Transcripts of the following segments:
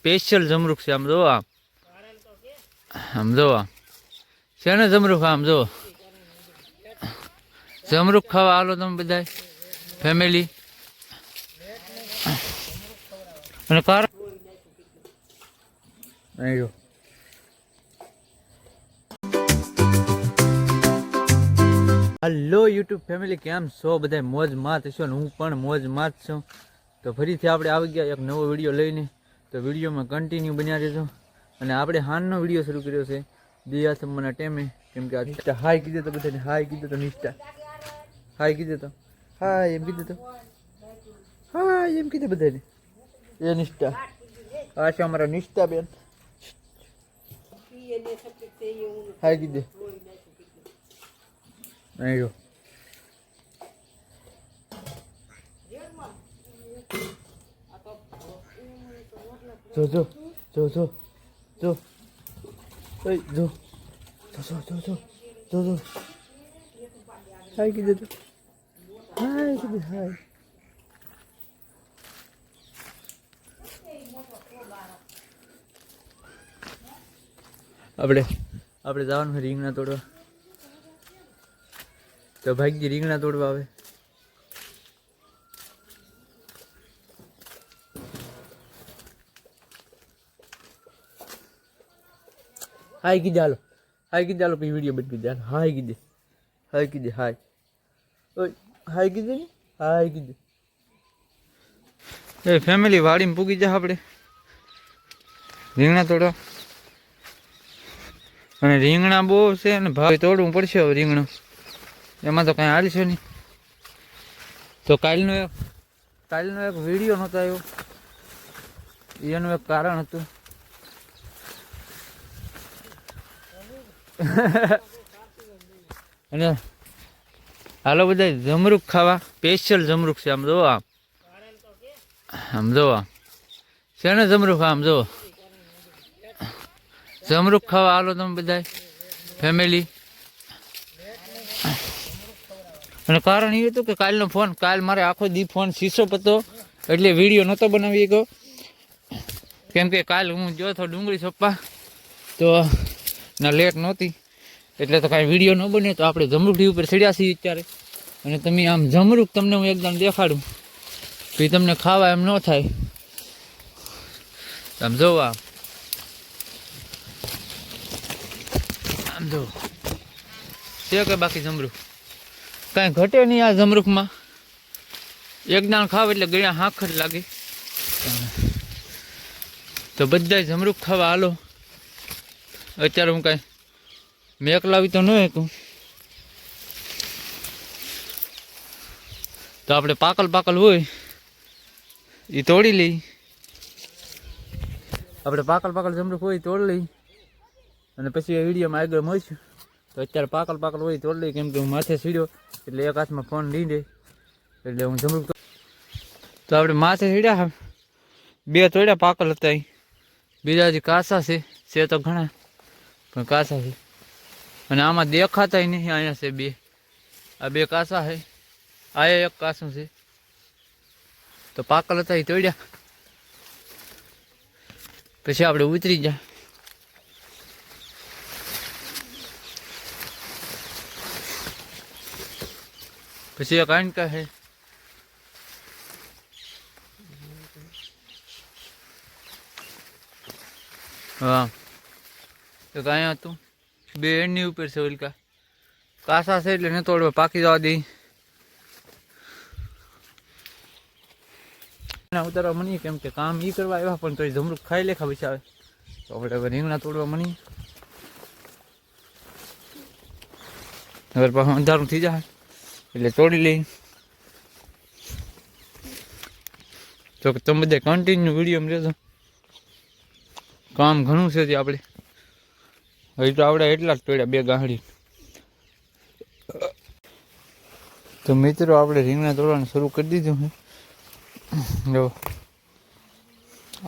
Special જમરૂખ છે, આમ જો આમ. આમ જો આમ છે ને જમરૂખ આમ જો જમરૂખ ખાવા હાલો તમે બધા ફેમિલી અને કાર હલો યુટ્યુબ ફેમિલી કેમ છો? બધા મોજ માત છો ને હું પણ મોજ માત છું. તો ફરીથી આપણે આવી ગયા એક નવો વીડિયો લઈને. તો વિડીયોમાં કન્ટિન્યુ બન્યા રહેજો. અને આપણે હાનનો વીડિયો શરૂ કર્યો છે બે ટેમે. કેમ કે આ નિષ્ઠા હાય કીધે તો બધાને હાય કીધે તો નિષ્ઠા. હાય કીધે તો. હાય એમ કીધે તો. હાય એમ કીધે બધાને. એ નિષ્ઠા. આ છે અમારા નિષ્ઠા બેન. હાય કીધે. અહીં જો જો જો જો જો જો ઓય જો જો જો જો જો જો જો હાય કીધું કીધું હાય આપણે આપણે જવાનું રીંગણા તોડવા. તો ભાગ્ય રીંગણા તોડવા આવે. હાય કીધે હાલો. હાય કીધે હાલો, પછી વીડિયો બની કીધે હાય કીધે. હાય કીધે, હાય. હાય કીધે ને? હાય કીધે. એ ફેમિલી વાડીમાં પૂગી જા આપણે. રીંગણા તોડો. અને રીંગણા બહુ છે અને ભાવ તોડવું પડશે હવે રીંગણું. એમાં તો કાંઈ હાલશે નહીં. તો કાલનો એક કાલનો એક વીડિયો નહોતો આવ્યો. એનું એક કારણ હતું. અને હાલો બધા જમરૂખ ખાવા. સ્પેશિયલ જમરૂખ છે, આમ જો આમ. આમ જો આમ. છે ને જમરૂખ આમ જો જમરૂખ ખાવા હાલો તમે બધા ફેમિલી અને કારણ એ હતું કે કાલનો ફોન કાલ મારે આખો દી ફોન શીશો પતો, એટલે વીડિયો નહોતો બનાવી ગયો કેમ કે કાલ હું જો તો ડુંગળી સોપા તો ના લેટ નહોતી. એટલે તો કાંઈ વીડિયો ન બને તો આપણે જમરૂખડી ઉપર ચડ્યા છીએ અત્યારે. અને તમે આમ જમરૂખ તમને હું એકદમ દેખાડું. તો તમને ખાવા એમ ન થાય. આમ જોવા આમ આમ જો. છે કે બાકી જમરૂખ કાંઈ ઘટે નહીં આ જમરૂખમાં એક દાણ ખાવ એટલે ગળ્યા હાખર લાગે. તો બધા જમરૂખ ખાવા હાલો. અત્યારે હું કાંઈ મેં એકલાવી તો ન હતું તો આપણે પાકલ પાકલ હોય એ તોડી લઈ. આપણે પાકલ પાકલ જમરૂખ હોય તોડી લઈ. અને પછી એ વિડીયોમાં આગળ મળશું. તો અત્યારે પાકલ પાકલ હોય તોડી લઈ, કેમ કે હું માથે સીડ્યો, એટલે એક હાથમાં ફોન લઈ દે એટલે હું જમરૂખ તો આપણે માથે સીડ્યા, બે તોડ્યા પાકલ હતા. બીજા જે કાસા છે છે તો ઘણા. પણ કાસા છે. અને આમાં દેખાતા નહીં અહીંયા છે બે. આ બે કાસા છે. આ એક કાસું છે. તો પાકલ હતા એ તોડ્યા. પછી આપણે ઉતરી જા પછી એક આણકા છે. હા. એક અહીંયા હતું. બે એની ઉપર છે ઓલકા. કાસા છે એટલે ન તોડવા પાકી જવા દઈ ઉતારવા મની કેમ કે કામ ઈ કરવા આવ્યા, પણ તો જમરૂક ખાઈ લેખા આવે. તો આપણે હવે રીંગણા તોડવા મની હવે અંધારું થઈ જાય. એટલે તોડી લઈ તો તમે બધા કન્ટિન્યુ વીડિયો રહેજો. કામ ઘણું છે આપણે. હજી તો આપણે એટલા જ તોડ્યા બે ગાંહડી તો મિત્રો આપણે રીંગણા તોડવાનું શરૂ કરી દીધું છે જો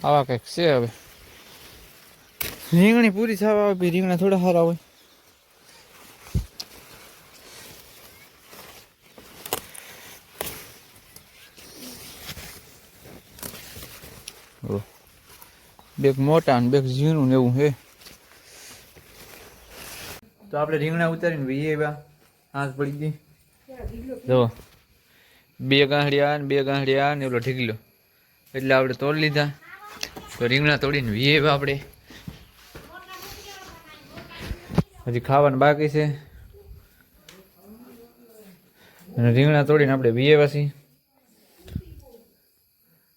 આવા કંઈક છે હવે. રીંગણી પૂરી થવા આવે રીંગણા થોડા સારા હોય. બેક મોટા ને બેક ઝીણું ને એવું હે તો આપણે રીંગણા ઉતારીને વીએ આવ્યા હાથ પડી ગઈ. જો બે ગાંઠિયા ને બે ગાંઠિયા ને ઓલો ઢીકલો. એટલે આપણે તોડી લીધા. તો રીંગણા તોડીને વીએ આપણે. હજી ખાવાનું બાકી છે. અને રીંગણા તોડીને આપણે વીએ વાસી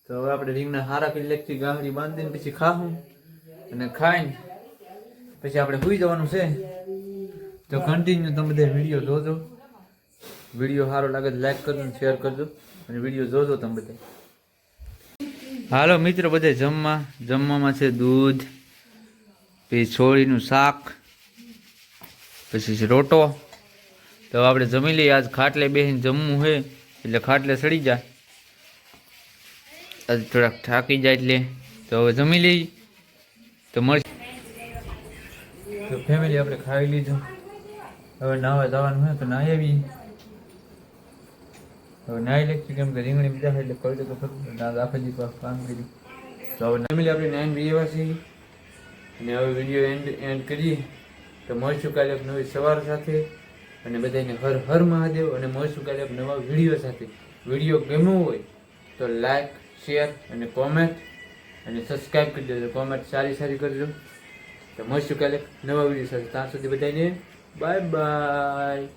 તો હવે આપણે રીંગણા હારા કિલ્લેકથી ગાંહડી બાંધીને પછી ખાવું અને ખાઈને પછી આપણે સુઈ જવાનું છે. તો કન્ટિન્યુ તમે બધા વીડિયો જોજો. વીડિયો સારો લાગે તો લાઈક કરજો શેર કરજો. અને વીડિયો જોજો તમે બધા હાલો મિત્રો બધે જમવા. જમવામાં છે દૂધ, પછી છોળીનું શાક, પછી રોટો. તો આપણે જમી લઈએ. આજ ખાટલે બેસીને જમવું છે, એટલે ખાટલે સડી જાય. આજ થોડાક થાકી જાય એટલે. તો હવે જમી લઈએ. તો મળશે તો ફેમિલી આપણે ખાઈ લીધું. હવે નાવા જવાનું હોય તો નાહી આવી હવે નાહી લેખી કેમ કે રીંગણી બીજા એટલે કરી તો ખરું ના આખા દી કામ કર્યું. તો હવે ફેમિલી આપણે નાઇન બી એવા છીએ અને હવે વીડિયો એન્ડ એન્ડ કરીએ. તો મળશું કાલે નવી સવાર સાથે. અને બધાને હર હર મહાદેવ અને મળશું કાલે નવા વીડિયો સાથે. વીડિયો ગમ્યો હોય તો લાઈક શેર અને કોમેન્ટ અને સબસ્ક્રાઈબ કરી દેજો. કોમેન્ટ સારી સારી કરજો. તો મળશું કાલે નવા વીડિયો સાથે. ત્યાં સુધી બધાને Bye-bye.